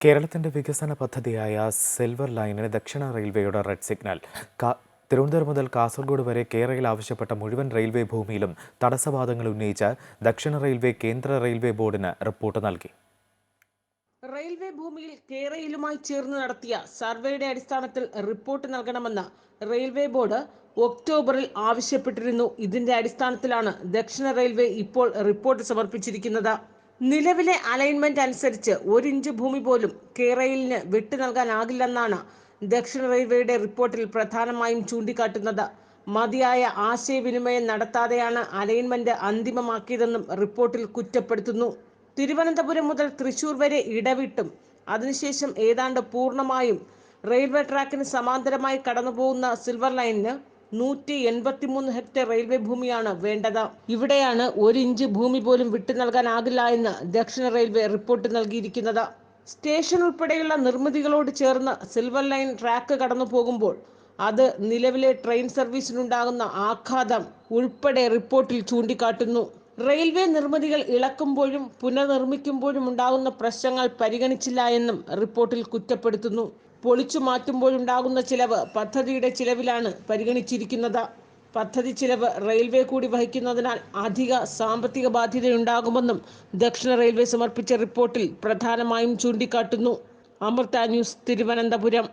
കേരളത്തിന്റെ വികസന പദ്ധതിയായ സിൽവർ ലൈനിന് ദക്ഷിണ റെയിൽവേയുടെ റെഡ് സിഗ്നൽ തിരുവനന്തപുരം മുതൽ കാസർഗോഡ് വരെ കേരളയിൽ ആവശ്യപ്പെട്ട മുഴുവൻ റെയിൽവേ ഭൂമിയിലും തടസ്സവാദങ്ങൾ ഉന്നയിച്ച് ദക്ഷിണ റെയിൽവേ കേന്ദ്ര റെയിൽവേ ബോർഡിന് റിപ്പോർട്ട് നൽകി. റെയിൽവേ ഭൂമിയിൽ കേരളയിലുമായി ചേർന്ന് നടത്തിയ സർവേയുടെ അടിസ്ഥാനത്തിൽ റിപ്പോർട്ട് നൽകണമെന്ന് റെയിൽവേ ബോർഡ് ഒക്ടോബറിൽ ആവശ്യപ്പെട്ടിരുന്നു. ഇതിന്റെ അടിസ്ഥാനത്തിലാണ് ദക്ഷിണ റെയിൽവേ ഇപ്പോൾ റിപ്പോർട്ട് സമർപ്പിച്ചിരിക്കുന്നത്. നിലവിലെ അലൈൻമെന്റ് അനുസരിച്ച് ഒരു ഇഞ്ച് ഭൂമി പോലും കേരയിലിന് വിട്ടു നൽകാനാകില്ലെന്നാണ് ദക്ഷിണ റെയിൽവേയുടെ റിപ്പോർട്ടിൽ പ്രധാനമായും ചൂണ്ടിക്കാട്ടുന്നത്. മതിയായ ആശയവിനിമയം നടത്താതെയാണ് അലൈൻമെന്റ് അന്തിമമാക്കിയതെന്നും റിപ്പോർട്ടിൽ കുറ്റപ്പെടുത്തുന്നു. തിരുവനന്തപുരം മുതൽ തൃശൂർ വരെ ഇടവിട്ടും. അതിനുശേഷം ഏതാണ്ട് പൂർണമായും റെയിൽവേ ട്രാക്കിന് സമാന്തരമായി കടന്നുപോകുന്ന സിൽവർ ലൈനിന് നൂറ്റി എൺപത്തിമൂന്ന് ഹെക്ടർ റെയിൽവേ ഭൂമിയാണ് വേണ്ടത്. ഇവിടെയാണ് ഒരു ഇഞ്ച് ഭൂമി പോലും വിട്ടു നൽകാനാകില്ല എന്ന് ദക്ഷിണ റെയിൽവേ റിപ്പോർട്ട് നൽകിയിരിക്കുന്നത്. സ്റ്റേഷൻ ഉൾപ്പെടെയുള്ള നിർമ്മിതികളോട് ചേർന്ന് സിൽവർ ലൈൻ ട്രാക്ക് കടന്നു പോകുമ്പോൾ അത് നിലവിലെ ട്രെയിൻ സർവീസിനുണ്ടാകുന്ന ആഘാതം ഉൾപ്പെടെ റിപ്പോർട്ടിൽ ചൂണ്ടിക്കാട്ടുന്നു. റെയിൽവേ നിർമ്മിതികൾ ഇളക്കുമ്പോഴും പുനർനിർമ്മിക്കുമ്പോഴും ഉണ്ടാകുന്ന പ്രശ്നങ്ങൾ പരിഗണിച്ചില്ല എന്നും റിപ്പോർട്ടിൽ കുറ്റപ്പെടുത്തുന്നു. പൊളിച്ചു മാറ്റുമ്പോഴുണ്ടാകുന്ന ചിലവ് പദ്ധതിയുടെ ചിലവിലാണ് പരിഗണിച്ചിരിക്കുന്നത്. പദ്ധതി ചിലവ് റെയിൽവേ കൂടി വഹിക്കുന്നതിനാൽ അധിക സാമ്പത്തിക ബാധ്യതയുണ്ടാകുമെന്നും ദക്ഷിണ റെയിൽവേ സമർപ്പിച്ച റിപ്പോർട്ടിൽ പ്രധാനമായും ചൂണ്ടിക്കാട്ടുന്നു. അമൃത ന്യൂസ് തിരുവനന്തപുരം.